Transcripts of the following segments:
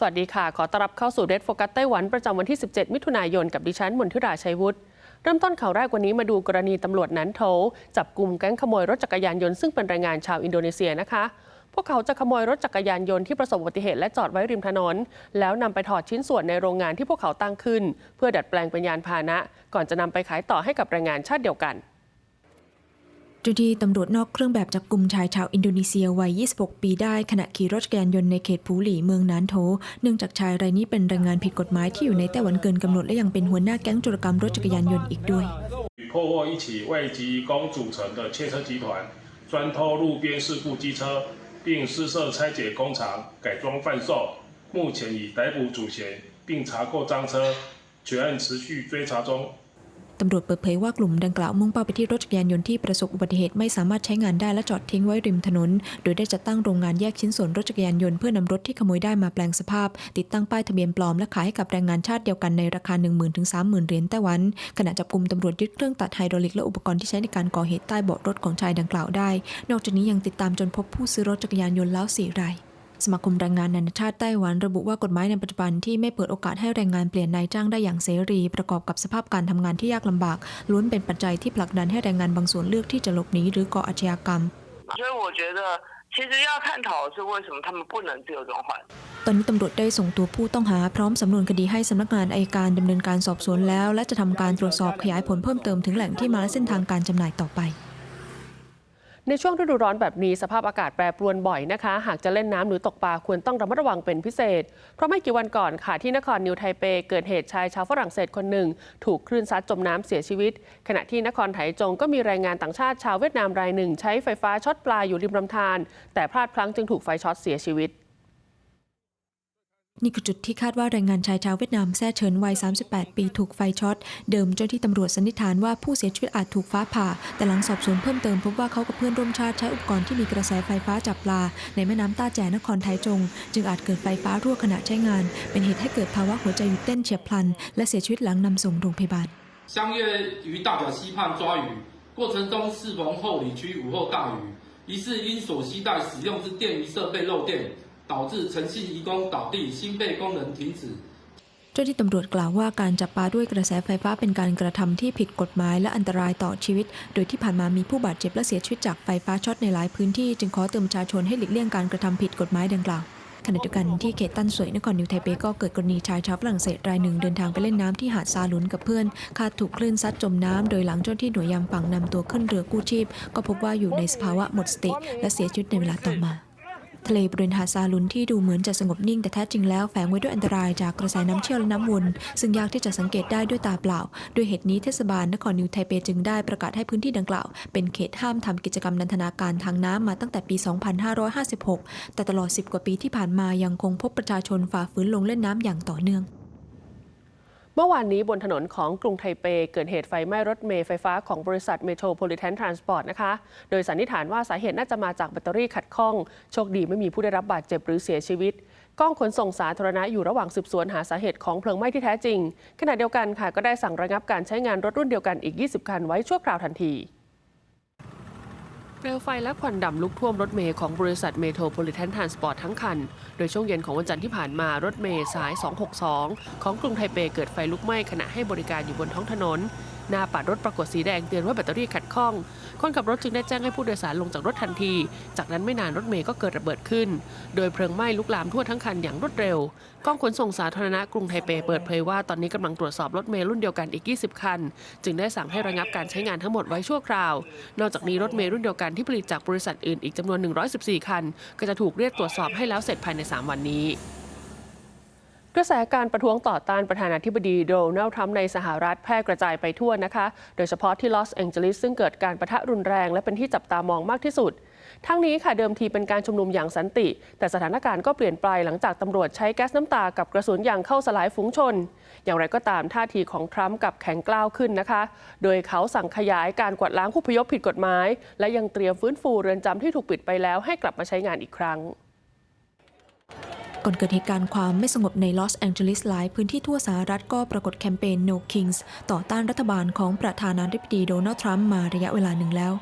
สวัสดีค่ะ ขอต้อนรับเข้าสู่เดโฟกัสไต้หวันประจำวันที่ 17 มิถุนายนกับดิฉันมนทิราชัยวุฒิเริ่มต้นข่าวแรกวันนี้มาดูกรณีตำรวจนันโถจับกลุ่มแก๊งขโมยรถจักรยานยนต์ซึ่งเป็นแรงงานชาวอินโดนีเซียนะคะ พวกเขาจะขโมยรถจักรยานยนต์ที่ประสบอุบัติเหตุและจอดไว้ริมถนน แล้วนำไปถอดชิ้นส่วนในโรงงานที่พวกเขาตั้งขึ้น เพื่อดัดแปลงเป็นยานพาหนะ ก่อนจะนำไปขายต่อให้กับแรงงานชาติเดียวกัน จ้าหน้าที่ตำรวจนอกเครื่องแบบจับกลุ่มชายชาวอินโดนีเซียวัย 26 ปีได้ขณะขี่รถจักรยานยนต์ในเขตพูหลี่เมืองนานโถ เนื่องจากชายรายนี้เป็นแรงงานผิดกฎหมายที่อยู่ในไต้หวันเกินกำหนดและยังเป็นหัวหน้าแก๊งจุรกรรมรถจักรยานยนต์อีกด้วย 与破获一起为吉工组成的窃车集团，专偷路边事故机车，并施设拆解工厂改装贩售。目前已逮捕主嫌，并查扣赃车，全案持续追查中。 ตำรวจเปิดเผยว่ากลุ่มดังกล่าวมุ่งเป้าไปที่รถจักรยานยนต์ที่ประสบอุบัติเหตุไม่สามารถใช้งานได้และจอดทิ้งไว้ริมถนน โดยได้จัดตั้งโรงงานแยกชิ้นส่วนรถจักรยานยนต์เพื่อนำรถที่ขโมยได้มาแปลงสภาพ ติดตั้งป้ายทะเบียนปลอมและขายให้กับแรงงานชาติเดียวกันในราคา 1 0,000ถึง30,000เหรียญไต้หวัน ขณะจับกลุ่มตำรวจยึดเครื่องตัดไฮดรอลิกและอุปกรณ์ที่ใช้ในการก่อเหตุใต้เบาะรถของชายดังกล่าวได้ นอกจากนี้ยังติดตามจนพบผู้ซื้อรถจักรยานยนต์แล้วสี่ราย สมาคมแรงงานนานาชาติไต้หวันระบุว่ากฎหมายในปัจจุบันที่ไม่เปิดโอกาสให้แรงงานเปลี่ยนนายจ้างได้อย่างเสรี ประกอบกับสภาพการทำงานที่ยากลำบาก ล้วนเป็นปัจจัยที่ผลักดันให้แรงงานบางส่วนเลือกที่จะหลบหนีหรือก่ออาชญากรรม 所以我觉得，其实要探讨的是为什么他们不能自由转换。 ตอนนี้ตำรวจได้ส่งตัวผู้ต้องหาพร้อมสำนวนคดีให้สำนักงานอัยการดำเนินการสอบสวนแล้ว และจะทำการตรวจสอบขยายผลเพิ่มเติมถึงแหล่งที่มาและเส้นทางการจำหน่ายต่อไป ในช่วงฤดูร้อนแบบนี้สภาพอากาศแปรปรวนบ่อยนะคะ หากจะเล่นน้ำหรือตกปลาควรต้องระมัดระวังเป็นพิเศษ เพราะไม่กี่วันก่อนค่ะที่นครนิวไทเปเกิดเหตุชายชาวฝรั่งเศสคนหนึ่ง ถูกคลื่นซัดจมน้ำเสียชีวิต ขณะที่นครไถจงก็มีแรงงานต่างชาติชาวเวียดนามรายหนึ่ง ใช้ไฟฟ้าช็อตปลาอยู่ริมลำธารแต่พลาดพลั้งจึงถูกไฟช็อตเสียชีวิต นี่คือจุดที่คาดว่าแรงงานชายชาวเวียดนามแซ่เฉินวัย 38 ปีถูกไฟช็อต เดิมเจ้าที่ตำรวจสันนิษฐานว่าผู้เสียชีวิตอาจถูกฟ้าผ่า แต่หลังสอบสวนเพิ่มเติมพบว่าเขากับเพื่อนร่วมชาติใช้อุปกรณ์ที่มีกระแสไฟฟ้าจับปลา ในแม่น้ำต้าแจนครไทจง จึงอาจเกิดไฟฟ้ารั่วขณะใช้งาน เป็นเหตุให้เกิดภาวะหัวใจหยุดเต้นเฉียบพลัน และเสียชีวิตหลังนำส่งโรงพยาบาล 相约于大角溪畔抓鱼，过程中适逢后里区午后大雨，疑似因所携带使用之电鱼设备漏电， 导致诚信移工倒地，心肺功能停止。 เจ้าที่ตำรวจกล่าวว่าการจับปลาด้วยกระแสไฟฟ้าเป็นการกระทำที่ผิดกฎหมายและอันตรายต่อชีวิต โดยที่ผ่านมามีผู้บาดเจ็บและเสียชีวิตจากไฟฟ้าช็อตในหลายพื้นที่จึงขอเตือนประชาชนให้หลีกเลี่ยงการกระทำผิดกฎหมายดังกล่าว ขณะเดียวกันที่เขตตั้นสวยนครนิวไทเปก็เกิดกรณีชายชาวฝรั่งเศสรายหนึ่งเดินทางไปเล่นน้ำที่หาดซาหลุนกับเพื่อนคาดถูกคลื่นซัดจมน้ำโดยหลังเจ้าหน้าที่หน่วยยามฝั่งนำตัวขึ้นเรือกู้ชีพ ก็พบว่าอยู่ในสภาวะหมดสติ และเสียชีวิตในเวลาต่อมา ทะเลบริเวณหาดซาลุนที่ดูเหมือนจะสงบนิ่งแต่แท้จริงแล้วแฝงไว้ด้วยอันตรายจากกระแสน้ำเชี่ยวและน้ำวนซึ่งยากที่จะสังเกตได้ด้วยตาเปล่า ด้วยเหตุนี้เทศบาลนครนิวไทเปจึงได้ประกาศให้พื้นที่ดังกล่าว เป็นเขตห้ามทำกิจกรรมนันทนาการทางน้ำมาตั้งแต่ปี 2556 แต่ตลอด 10 กว่าปีที่ผ่านมายังคงพบประชาชนฝ่าฝืนลงเล่นน้ำอย่างต่อเนื่อง เมื่อวานนี้บนถนนของกรุงไทเป เกิดเหตุไฟไหม้รถเมล์ไฟฟ้าของบริษัทเมโทรโพลิแทนทรานสปอร์ตนะคะ โดยสันนิษฐานว่าสาเหตุน่าจะมาจากแบตเตอรี่ขัดข้อง โชคดีไม่มีผู้ได้รับบาดเจ็บหรือเสียชีวิตกล้องขนส่งสาธารณะอยู่ระหว่างสืบสวนหาสาเหตุของเพลิงไหม้ที่แท้จริง ขณะเดียวกันค่ะก็ได้สั่งระงับการใช้งานรถรุ่นเดียวกันอีก 20 คันไว้ชั่วคราวทันที เปลวไฟและควันดำลุกท่วมรถเมล์ของบริษัทเมโทรโพลิแทนทรานสปอร์ตทั้งคัน โดยช่วงเย็นของวันจันทร์ที่ผ่านมารถเมล์สาย 262 ของกรุงไทเปเกิดไฟลุกไหม้ขณะให้บริการอยู่บนท้องถนน หน้าปัดรถปรากฏสีแดงเตือนว่าแบตเตอรี่ขัดข้อง คนขับรถจึงได้แจ้งให้ผู้โดยสารลงจากรถทันที จากนั้นไม่นานรถเมล์ก็เกิดระเบิดขึ้น โดยเพลิงไหม้ลุกลามทั่วทั้งคันอย่างรวดเร็ว กองขนส่งสาธารณะกรุงไทเปเปิดเผยว่าตอนนี้กำลังตรวจสอบรถเมล์รุ่นเดียวกันอีก 20 คัน จึงได้สั่งให้ระงับการใช้งานทั้งหมดไว้ชั่วคราว นอกจากนี้รถเมล์รุ่นเดียวกันที่ผลิตจากบริษัทอื่นอีกจำนวน 114 คัน ก็จะถูกเรียกตรวจสอบให้แล้วเสร็จภายใน 3 วันนี้ กระแสการประท้วงต่อต้านประธานาธิบดีโดนัลด์ทรัมป์ในสหรัฐแพร่กระจายไปทั่วนะคะ โดยเฉพาะที่ลอสแองเจลิสซึ่งเกิดการประทะรุนแรงและเป็นที่จับตามองมากที่สุด ทั้งนี้ค่ะเดิมทีเป็นการชุมนุมอย่างสันติ แต่สถานการณ์ก็เปลี่ยนไปหลังจากตำรวจใช้แก๊สน้ำตากับกระสุนยางเข้าสลายฝูงชน อย่างไรก็ตามท่าทีของทรัมป์กับแข็งกล้าวขึ้นนะคะ โดยเขาสั่งขยายการกวาดล้างผู้พยพผิดกฎหมาย และยังเตรียมฟื้นฟูเรือนจำที่ถูกปิดไปแล้วให้กลับมาใช้งานอีกครั้ง ก่อนเกิดเหตุการณ์ความไม่สงบในลอสแองเจลิสหลายพื้นที่ทั่วสหรัฐก็ปรากฏแคมเปญ No Kings ต่อต้านรัฐบาลของประธานาธิบดีโดนัลด์ทรัมป์มาระยะเวลาหนึ่งแล้ว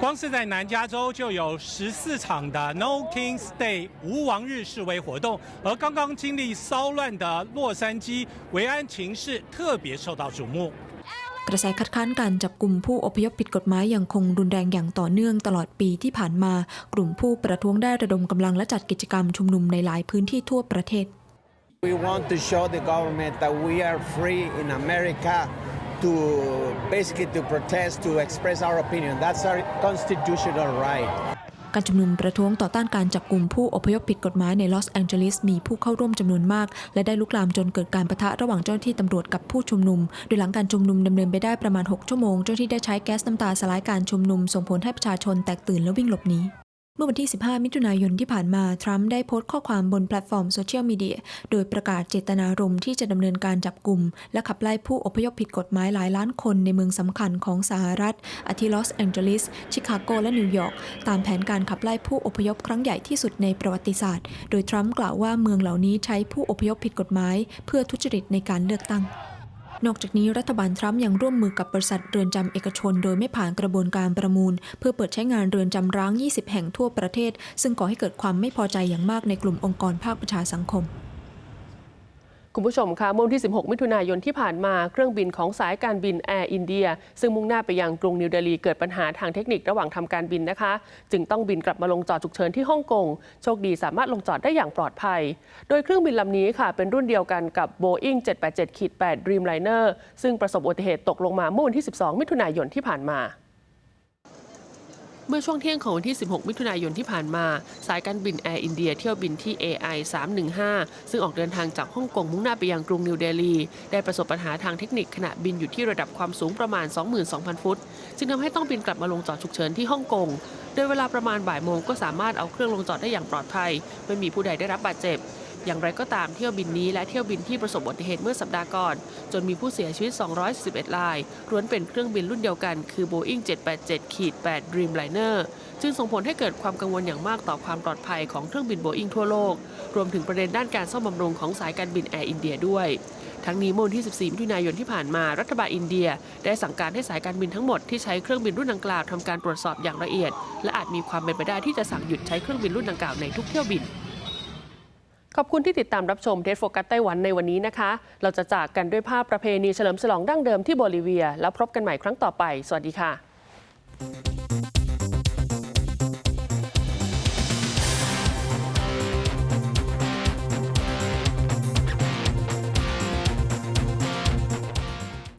光是在南加州就有十四场的 No Kings Day 无王日示威活动，而刚刚经历骚乱的洛杉矶维安情势特别受到瞩目。 กระแสคัดค้านการจับกลุ่มผู้อพยพผิดกฎหมายยังคงรุนแรงอย่างต่อเนื่องตลอดปีที่ผ่านมา กลุ่มผู้ประท้วงได้ระดมกำลังและจัดกิจกรรมชุมนุมในหลายพื้นที่ทั่วประเทศ We want to show the government that we are free in America to basically to protest, to express our opinion. That's our constitutional right. การชุมนุมประท้วงต่อต้านการจับกลุ่มผู้อพยพผิดกฎหมายในลอสแองเจลิสมีผู้เข้าร่วมจำนวนมาก และได้ลุกลามจนเกิดการประทะระหว่างเจ้าหน้าที่ตำรวจกับผู้ชุมนุม โดยหลังการชุมนุมดำเนินไปได้ประมาณ 6 ชั่วโมง เจ้าหน้าที่ได้ใช้แก๊สน้ำตาสลายการชุมนุม ส่งผลให้ประชาชนแตกตื่นและวิ่งหลบหนี มื่อวันที่ 15 มิถุนายนที่ผ่านมา ทรัมป์ได้โพสต์ข้อความบนแพลตฟอร์มโซเชียลมีเดีย โดยประกาศเจตนารมณ์ที่จะดำเนินการจับกลุ่ม และขับไล่ผู้อพยพผิดกฎหมายหลายล้านคนในเมืองสำคัญของสหรัฐ อาทิลอสแองเจลิส ชิคาโก และนิวยอร์ก ตามแผนการขับไล่ผู้อพยพครั้งใหญ่ที่สุดในประวัติศาสตร์ โดยทรัมป์กล่าวว่าเมืองเหล่านี้ใช้ผู้อพยพผิดกฎหมาย เพื่อทุจริตในการเลือกตั้ง นอกจากนี้รัฐบาลทรัมป์ยังร่วมมือกับบริษัทเรือนจำเอกชน โดยไม่ผ่านกระบวนการประมูล เพื่อเปิดใช้งานเรือนจำร้าง 20 แห่งทั่วประเทศ ซึ่งก่อให้เกิดความไม่พอใจอย่างมากในกลุ่มองค์กรภาคประชาสังคม คุณผู้ชมคะเมื่อวันที่ 16 มิถุนายนที่ผ่านมาเครื่องบินของสายการบินแอร์อินเดีย ซึ่งมุ่งหน้าไปยังกรุงนิวเดลีเกิดปัญหาทางเทคนิคระหว่างทำการบินนะคะ จึงต้องบินกลับมาลงจอดฉุกเฉินที่ฮ่องกง โชคดีสามารถลงจอดได้อย่างปลอดภัย โดยเครื่องบินลำนี้ค่ะ เป็นรุ่นเดียวกันกับ Boeing 787-8 Dreamliner ซึ่งประสบอุบัติเหตุตกลงมาเมื่อวันที่ 12 มิถุนายนที่ผ่านมา เมื่อช่วงเที่ยงของวันที่ 16 มิถุนายนที่ผ่านมา สายการบินแอร์อินเดียเที่ยวบินที่ AI 315 ซึ่งออกเดินทางจากฮ่องกงมุ่งหน้าไปยังกรุงนิวเดลี ได้ประสบปัญหาทางเทคนิคขณะบินอยู่ที่ระดับความสูงประมาณ 22,000 ฟุต จึงทำให้ต้องบินกลับมาลงจอดฉุกเฉินที่ฮ่องกง โดยเวลาประมาณบ่ายโมงก็สามารถเอาเครื่องลงจอดได้อย่างปลอดภัย ไม่มีผู้ใดได้รับบาดเจ็บ อย่างไรก็ตามเที่ยวบินนี้และเที่ยวบินที่ประสบอุบัติเหตุเมื่อสัปดาห์ก่อน จนมีผู้เสียชีวิต 211รายล้วนเป็นเครื่องบินรุ่นเดียวกัน คือ Boeing 787-8 Dreamliner จึงส่งผลให้เกิดความกังวลอย่างมากต่อความปลอดภัยของเครื่องบิน Boeing ทั่วโลก รวมถึงประเด็นด้านการซ่อมบำรุงของสายการบินแอร์อินเดียด้วย ทั้งนี้เมื่อวันที่ 14 มิถุนายนที่ผ่านมา รัฐบาลอินเดีย ได้สั่งการให้สายการบินทั้งหมดที่ใช้เครื่องบินรุ่นดังกล่าวทำการตรวจสอบอย่างละเอียด และอาจมีความเป็นไปได้ที่จะสั่งหยุดใช้เครื่องบินรุ่นดังกล่าวในทุกเที่ยวบิน ขอบคุณที่ติดตามรับชมเทสโฟกัสไต้หวันในวันนี้นะคะ เราจะจากกันด้วยภาพประเพณีเฉลิมฉลองดั้งเดิมที่โบลิเวีย แล้วพบกันใหม่ครั้งต่อไป สวัสดีค่ะ